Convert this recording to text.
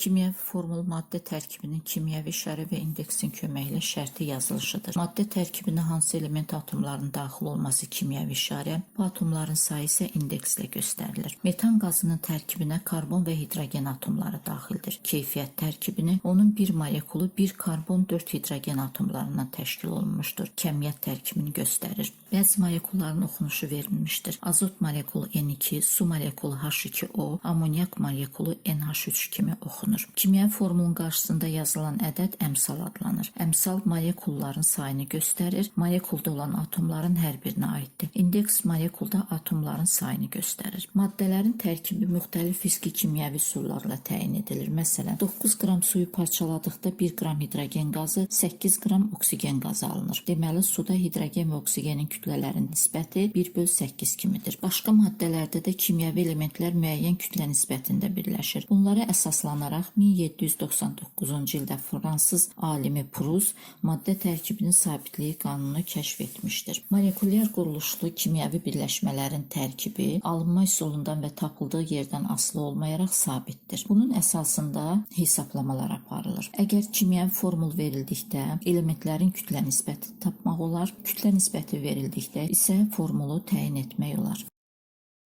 Kimyəvi formul maddə tərkibinin kimyəvi işarə və indeksin köməyi ilə şərti yazılışıdır. Maddə tərkibinə hansı element atomlarının daxil olması kimyəvi işarə, bu atomların sayı isə indekslə göstərilir. Metan qazının tərkibinə karbon və hidrogen atomları daxildir. Keyfiyyət tərkibini onun bir molekulu 1 karbon 4 hidrogen atomlarından təşkil olunmuşdur. Kəmiyyət tərkibini göstərir. Bəzi molekulların oxunuşu verilmişdir. Azot molekulu N2, su molekulu H2O, amonyak molekulu NH3 kimi oxunur. Kimyəvi formulun qarşısında yazılan ədəd əmsal adlanır. Əmsal molekulların sayını göstərir. Molekulda olan atomların hər birinə aiddir. İndeks molekulda atomların sayını göstərir. Maddələrin tərkibi müxtəlif fiziki kimyəvi üsullarla təyin edilir. Məsələn, 9 qram suyu parçaladıqda 1 qram hidrogen qazı, 8 qram oksigen qazı alınır. Deməli, suda hidrogen və oksigenin kütlələrinin nisbəti 1 böl 8 kimidir. Başqa maddələrdə də kimyəvi elementlər müəyyən kütlə nisbətində birləşir. Bunlara əsaslanaraq 1799-cu ildə fransız alimi Prus maddə tərkibinin sabitliyi qanunu kəşf etmişdir. Molekulyar quruluşlu kimyəvi birləşmələrin tərkibi alınma üsulundan və tapıldığı yerdən asılı olmayaraq sabitdir. Bunun əsasında hesablamalar aparılır. Əgər kimyəvi formul verildikdə elementlərin kütlə nisbəti tapmaq olar, kütlə nisbəti verildikdə isə formulu təyin etmək olar.